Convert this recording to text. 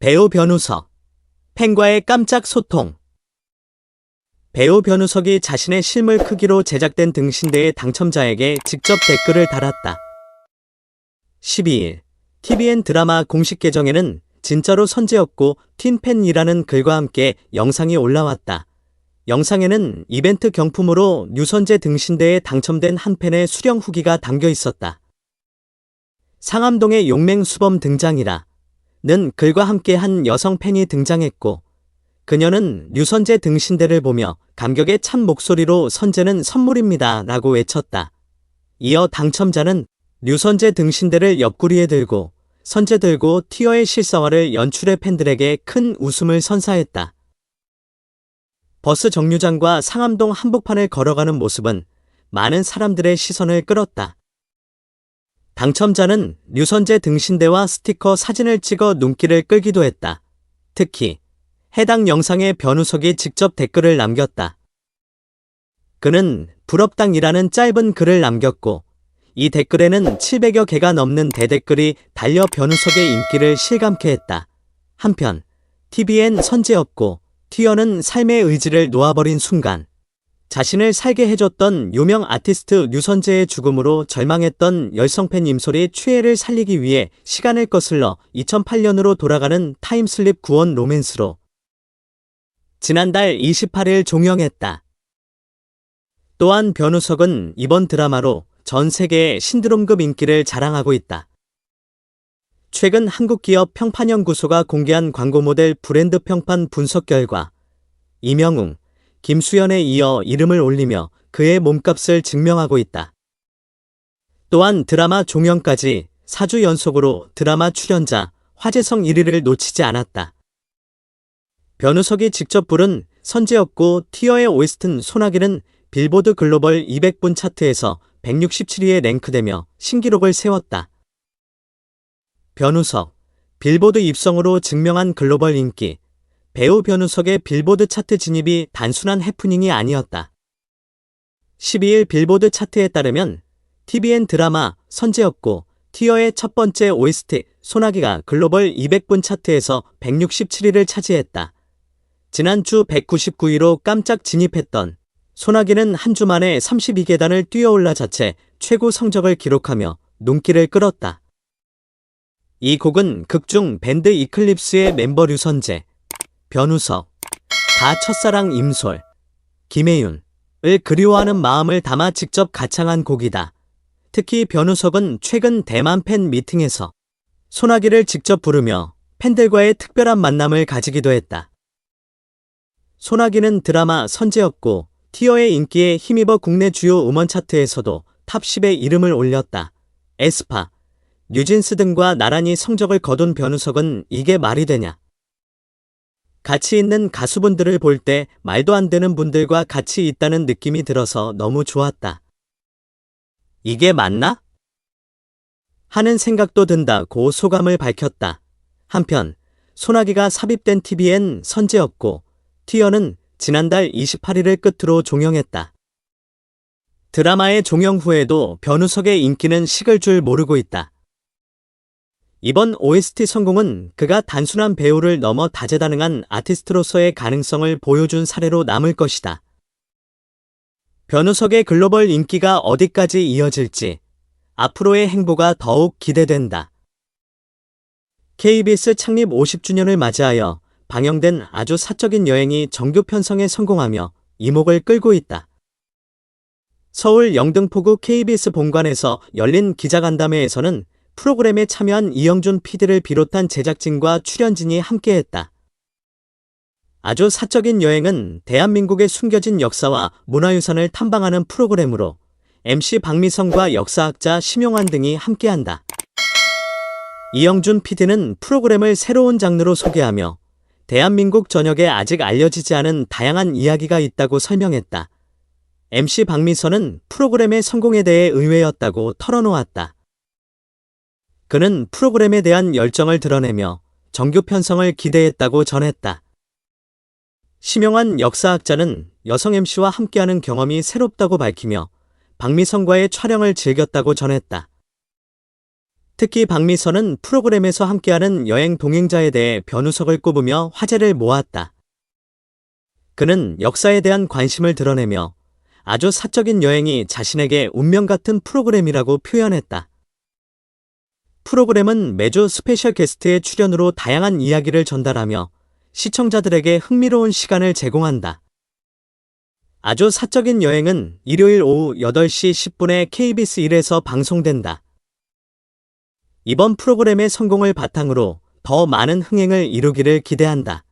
배우 변우석. 팬과의 깜짝 소통. 배우 변우석이 자신의 실물 크기로 제작된 등신대의 당첨자에게 직접 댓글을 달았다. 12일, TVN 드라마 공식 계정에는 진짜로 선재였고 틴팬이라는 글과 함께 영상이 올라왔다. 영상에는 이벤트 경품으로 류선재 등신대에 당첨된 한 팬의 수령 후기가 담겨 있었다. 상암동의 용맹수범 등장이라 는 글과 함께 한 여성 팬이 등장했고 그녀는 류선재 등신대를 보며 감격에 찬 목소리로 선재는 선물입니다 라고 외쳤다. 이어 당첨자는 류선재 등신대를 옆구리에 들고 선재 들고 티어의 실사화를 연출해 팬들에게 큰 웃음을 선사했다. 버스 정류장과 상암동 한복판을 걸어가는 모습은 많은 사람들의 시선을 끌었다. 당첨자는 류선재 등신대와 스티커 사진을 찍어 눈길을 끌기도 했다. 특히 해당 영상에 변우석이 직접 댓글을 남겼다. 그는 부럽당이라는 짧은 글을 남겼고 이 댓글에는 700여 개가 넘는 대댓글이 달려 변우석의 인기를 실감케 했다. 한편 TVN 선재였고 티어는 삶의 의지를 놓아버린 순간 자신을 살게 해줬던 유명 아티스트 류선재의 죽음으로 절망했던 열성팬 임솔이 최애를 살리기 위해 시간을 거슬러 2008년으로 돌아가는 타임슬립 구원 로맨스로 지난달 28일 종영했다. 또한 변우석은 이번 드라마로 전 세계의 신드롬급 인기를 자랑하고 있다. 최근 한국 기업 평판연구소가 공개한 광고 모델 브랜드 평판 분석 결과 이명웅, 김수현에 이어 이름을 올리며 그의 몸값을 증명하고 있다. 또한 드라마 종영까지 4주 연속으로 드라마 출연자 화제성 1위를 놓치지 않았다. 변우석이 직접 부른 선재였고 티어의 OST는 소나기는 빌보드 글로벌 200분 차트에서 167위에 랭크되며 신기록을 세웠다. 변우석, 빌보드 입성으로 증명한 글로벌 인기, 배우 변우석의 빌보드 차트 진입이 단순한 해프닝이 아니었다. 12일 빌보드 차트에 따르면 TVN 드라마 선재였고 티어의 첫 번째 OST 소나기가 글로벌 200분 차트에서 167위를 차지했다. 지난주 199위로 깜짝 진입했던 소나기는 한 주 만에 32계단을 뛰어올라 자체 최고 성적을 기록하며 눈길을 끌었다. 이 곡은 극중 밴드 이클립스의 멤버 류선재, 변우석, 가 첫사랑 임솔, 김혜윤을 그리워하는 마음을 담아 직접 가창한 곡이다. 특히 변우석은 최근 대만 팬 미팅에서 소나기를 직접 부르며 팬들과의 특별한 만남을 가지기도 했다. 소나기는 드라마 선재였고 티어의 인기에 힘입어 국내 주요 음원 차트에서도 탑 10에 이름을 올렸다. 에스파, 뉴진스 등과 나란히 성적을 거둔 변우석은 이게 말이 되냐. 같이 있는 가수분들을 볼 때 말도 안 되는 분들과 같이 있다는 느낌이 들어서 너무 좋았다. 이게 맞나? 하는 생각도 든다고 소감을 밝혔다. 한편 소나기가 삽입된 TVN 선재였고 티어는 지난달 28일을 끝으로 종영했다. 드라마의 종영 후에도 변우석의 인기는 식을 줄 모르고 있다. 이번 OST 성공은 그가 단순한 배우를 넘어 다재다능한 아티스트로서의 가능성을 보여준 사례로 남을 것이다. 변우석의 글로벌 인기가 어디까지 이어질지 앞으로의 행보가 더욱 기대된다. KBS 창립 50주년을 맞이하여 방영된 아주 사적인 여행이 정규 편성에 성공하며 이목을 끌고 있다. 서울 영등포구 KBS 본관에서 열린 기자간담회에서는 프로그램에 참여한 이영준 PD를 비롯한 제작진과 출연진이 함께했다. 아주 사적인 여행은 대한민국의 숨겨진 역사와 문화유산을 탐방하는 프로그램으로 MC 박미성과 역사학자 심용환 등이 함께한다. 이영준 PD는 프로그램을 새로운 장르로 소개하며 대한민국 전역에 아직 알려지지 않은 다양한 이야기가 있다고 설명했다. MC 박미선은 프로그램의 성공에 대해 의외였다고 털어놓았다. 그는 프로그램에 대한 열정을 드러내며 정규 편성을 기대했다고 전했다. 심영환 역사학자는 여성 MC와 함께하는 경험이 새롭다고 밝히며 박미성과의 촬영을 즐겼다고 전했다. 특히 박미선은 프로그램에서 함께하는 여행 동행자에 대해 변우석을 꼽으며 화제를 모았다. 그는 역사에 대한 관심을 드러내며 아주 사적인 여행이 자신에게 운명 같은 프로그램이라고 표현했다. 프로그램은 매주 스페셜 게스트의 출연으로 다양한 이야기를 전달하며 시청자들에게 흥미로운 시간을 제공한다. 아주 사적인 여행은 일요일 오후 8시 10분에 KBS 1에서 방송된다. 이번 프로그램의 성공을 바탕으로 더 많은 흥행을 이루기를 기대한다.